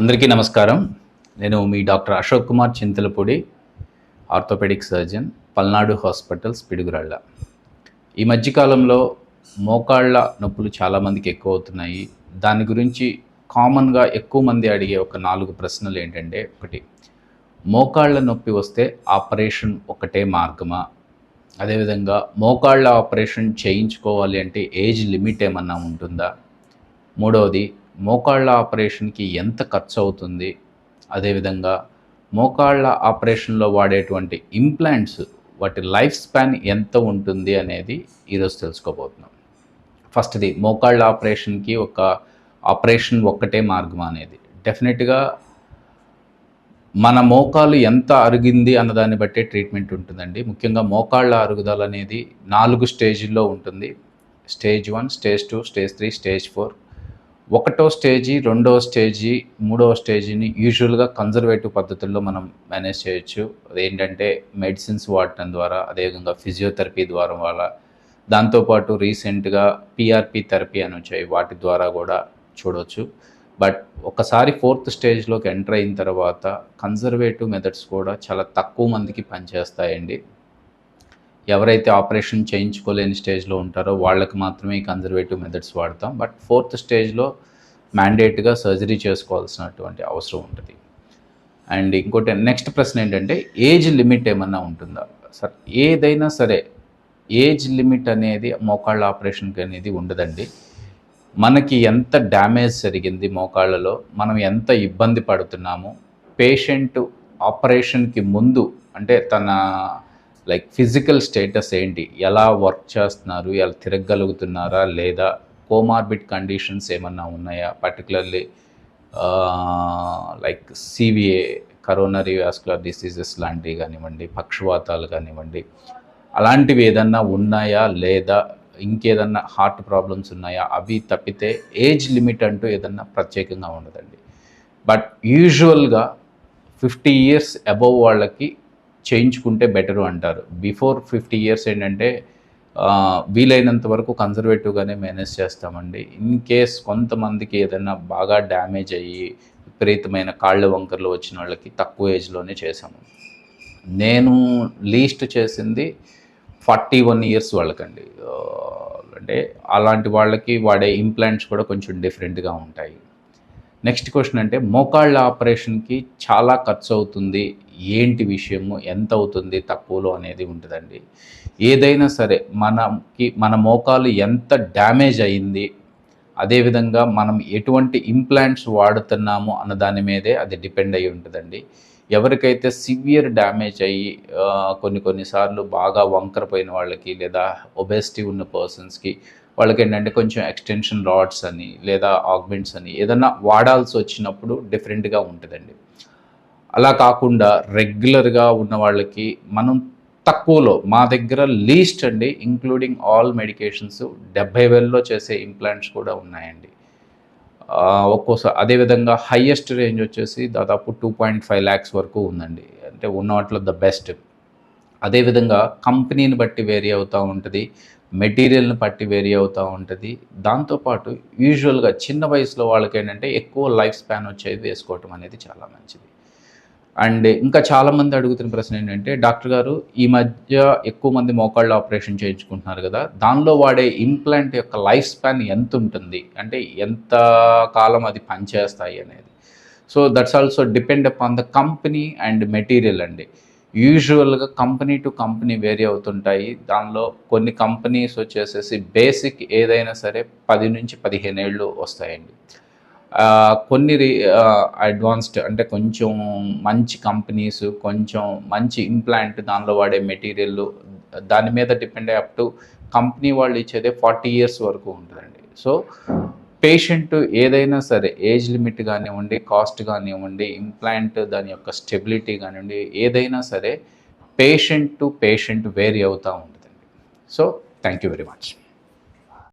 అందరికీ నమస్కారం. నేను మీ doctor Ashok Kumar Chintalapudi orthopaedic surgeon Palnadu hospitals Piduguralla. ఈ మధ్యకాలంలో మోకాళ్ళ నొప్పులు చాలామందికి ఎక్కువ అవుతున్నాయి. దాని గురించి కామన్గా ఎక్కువ మంది అడిగే ఒక నాలుగు ప్రశ్నలు ఏంటంటే ఒకటి మోకాళ్ళ నొప్పి వస్తే ఆపరేషన్ ఒకటే మార్గమా? అదేవిధంగా మోకాళ్ళ ఆపరేషన్ చేయించుకోవాలి అంటే ఏజ్ లిమిట్ ఏమన్నా ఉంటుందా? మూడవది మోకాళ్ళ ఆపరేషన్కి ఎంత ఖర్చు అవుతుంది అదేవిధంగా మోకాళ్ళ ఆపరేషన్లో వాడేటువంటి ఇంప్లాంట్స్ వాటి లైఫ్ స్పాన్ ఎంత ఉంటుంది అనేది ఈరోజు తెలుసుకోబోతున్నాం. ఫస్ట్ది మోకాళ్ళ ఆపరేషన్కి ఒక ఆపరేషన్ ఒక్కటే మార్గం అనేది. డెఫినెట్గా మన మోకాలు ఎంత అరిగింది అన్నదాన్ని బట్టే ట్రీట్మెంట్ ఉంటుందండి. ముఖ్యంగా మోకాళ్ళ అరుగుదల అనేది నాలుగు స్టేజ్ల్లో ఉంటుంది. Stage one stage two stage three stage four. ఒకటో స్టేజీ రెండో స్టేజీ మూడవ స్టేజీని యూజువల్గా కన్జర్వేటివ్ పద్ధతుల్లో మనం మేనేజ్ చేయొచ్చు. అదేంటంటే మెడిసిన్స్ వాడటం ద్వారా అదేవిధంగా ఫిజియోథెరపీ ద్వారా వల్ల దాంతోపాటు రీసెంట్గా పిఆర్పి థెరపీ అని వచ్చాయి. వాటి ద్వారా కూడా చూడవచ్చు బట్ ఒకసారి ఫోర్త్ స్టేజ్లోకి ఎంటర్ అయిన తర్వాత కన్జర్వేటివ్ మెథడ్స్ కూడా చాలా తక్కువ మందికి పనిచేస్తాయండి. ఎవరైతే ఆపరేషన్ చేయించుకోలేని స్టేజ్లో ఉంటారో వాళ్ళకి మాత్రమే ఈ కన్జర్వేటివ్ మెథడ్స్ వాడతాం. బట్ ఫోర్త్ స్టేజ్లో మ్యాండేట్గా సర్జరీ చేసుకోవాల్సినటువంటి అవసరం ఉంటుంది. అండ్ ఇంకోటి నెక్స్ట్ ప్రశ్న ఏంటంటే ఏజ్ లిమిట్ ఏమన్నా ఉంటుందా? సార్ ఏదైనా సరే ఏజ్ లిమిట్ అనేది మోకాళ్ళ ఆపరేషన్కి అనేది ఉండదండి. మనకి ఎంత డ్యామేజ్ జరిగింది మోకాళ్ళలో మనం ఎంత ఇబ్బంది పడుతున్నాము పేషెంట్ ఆపరేషన్కి ముందు అంటే తన లైక్ ఫిజికల్ స్టేటస్ ఏంటి? ఎలా వర్క్ చేస్తున్నారు? ఎలా తిరగగలుగుతున్నారా లేదా కోమార్బిడ్ కండిషన్స్ ఏమన్నా ఉన్నాయా? Particularly like CVA coronary vascular diseases లాంటివి కానివ్వండి పక్షవాతాలు కానివ్వండి అలాంటివి ఏదన్నా ఉన్నాయా? లేదా ఇంకేదన్నా హార్ట్ ప్రాబ్లమ్స్ ఉన్నాయా? అవి తప్పితే ఏజ్ లిమిట్ అంటూ ఏదన్నా ప్రత్యేకంగా ఉండదండి. బట్ యూజువల్గా ఫిఫ్టీ ఇయర్స్ అబవ్ వాళ్ళకి చేయించుకుంటే బెటరు అంటారు. బిఫోర్ ఫిఫ్టీ ఇయర్స్ ఏంటంటే వీలైనంత వరకు కన్జర్వేటివ్గానే మేనేజ్ చేస్తామండి. ఇన్ కేస్ కొంతమందికి ఏదైనా బాగా డ్యామేజ్ అయ్యి విపరీతమైన కాళ్ళ వంకర్లు వచ్చిన వాళ్ళకి తక్కువ ఏజ్లోనే చేశాము. నేను లీస్ట్ చేసింది ఫార్టీ వన్ ఇయర్స్ వాళ్ళకండి. అంటే అలాంటి వాళ్ళకి వాడే ఇంప్లాంట్స్ కూడా కొంచెం డిఫరెంట్గా ఉంటాయి. నెక్స్ట్ క్వశ్చన్ అంటే మోకాళ్ళ ఆపరేషన్కి చాలా ఖర్చు అవుతుంది. ఏంటి విషయము? ఎంత అవుతుంది? తక్కువలో అనేది ఉంటుందండి. ఏదైనా సరే మనకి మన మోకాలు ఎంత డ్యామేజ్ అయింది అదేవిధంగా మనం ఎటువంటి ఇంప్లాంట్స్ వాడుతున్నాము అన్న దాని మీదే అది డిపెండ్ అయి ఉంటుందండి. ఎవరికైతే సివియర్ డ్యామేజ్ అయ్యి కొన్ని కొన్నిసార్లు బాగా వంకరపోయిన వాళ్ళకి లేదా ఒబెసిటీ ఉన్న పర్సన్స్కి వాళ్ళకి ఏంటంటే కొంచెం ఎక్స్టెన్షన్ రాడ్స్ అని లేదా ఆగ్మెంట్స్ అని ఏదన్నా వాడాల్సి వచ్చినప్పుడు డిఫరెంట్గా ఉంటుందండి. అలా కాకుండా రెగ్యులర్గా ఉన్న వాళ్ళకి మనం తక్కువలో మా దగ్గర లీస్ట్ అండి ఇంక్లూడింగ్ ఆల్ మెడికేషన్స్ డెబ్బై వేలలో చేసే ఇంప్లాంట్స్ కూడా ఉన్నాయండి. ఒక్కోసారి అదేవిధంగా హయ్యెస్ట్ రేంజ్ వచ్చేసి దాదాపు టూ పాయింట్ ఫైవ్ ల్యాక్స్ వరకు ఉందండి. అంటే ఉన్న వాటిలో ద బెస్ట్ అదేవిధంగా కంపెనీని బట్టి వేరీ అవుతూ ఉంటుంది. మెటీరియల్ని పట్టి వేరీ అవుతూ ఉంటుంది. దాంతోపాటు యూజువల్గా చిన్న వయసులో వాళ్ళకి ఏంటంటే ఎక్కువ లైఫ్ స్పాన్ వచ్చేది వేసుకోవటం అనేది చాలా మంచిది. అండ్ ఇంకా చాలామంది అడుగుతున్న ప్రశ్న ఏంటంటే డాక్టర్ గారు ఈ మధ్య ఎక్కువ మంది మోకాళ్ళ ఆపరేషన్ చేయించుకుంటున్నారు కదా దానిలో వాడే ఇంప్లాంట్ యొక్క లైఫ్ స్పాన్ ఎంత ఉంటుంది? అంటే ఎంత కాలం అది పనిచేస్తాయి అనేది. So that's also depend upon the company and material అండి. యూజువల్గా కంపెనీ టు కంపెనీ వేరీ అవుతుంటాయి. దానిలో కొన్ని కంపెనీస్ వచ్చేసేసి బేసిక్ ఏదైనా సరే పది నుంచి పదిహేను ఏళ్ళు వస్తాయండి. కొన్ని అడ్వాన్స్డ్ అంటే కొంచెం మంచి కంపెనీస్ కొంచెం మంచి ఇంప్లాంట్ దానిలో వాడే మెటీరియల్ దాని మీద డిపెండ్ అయ్యి అప్ టు కంపెనీ వాళ్ళు ఇచ్చేదే ఫార్టీ ఇయర్స్ వరకు ఉంటుందండి. సో పేషెంట్ ఏదైనా సరే ఏజ్ లిమిట్ కానివ్వండి కాస్ట్ కానివ్వండి ఇంప్లాంట్ దాని యొక్క స్టెబిలిటీ కానివ్వండి ఏదైనా సరే పేషెంట్ టు పేషెంట్ వేరీ అవుతూ ఉంటుందండి. So thank you very much.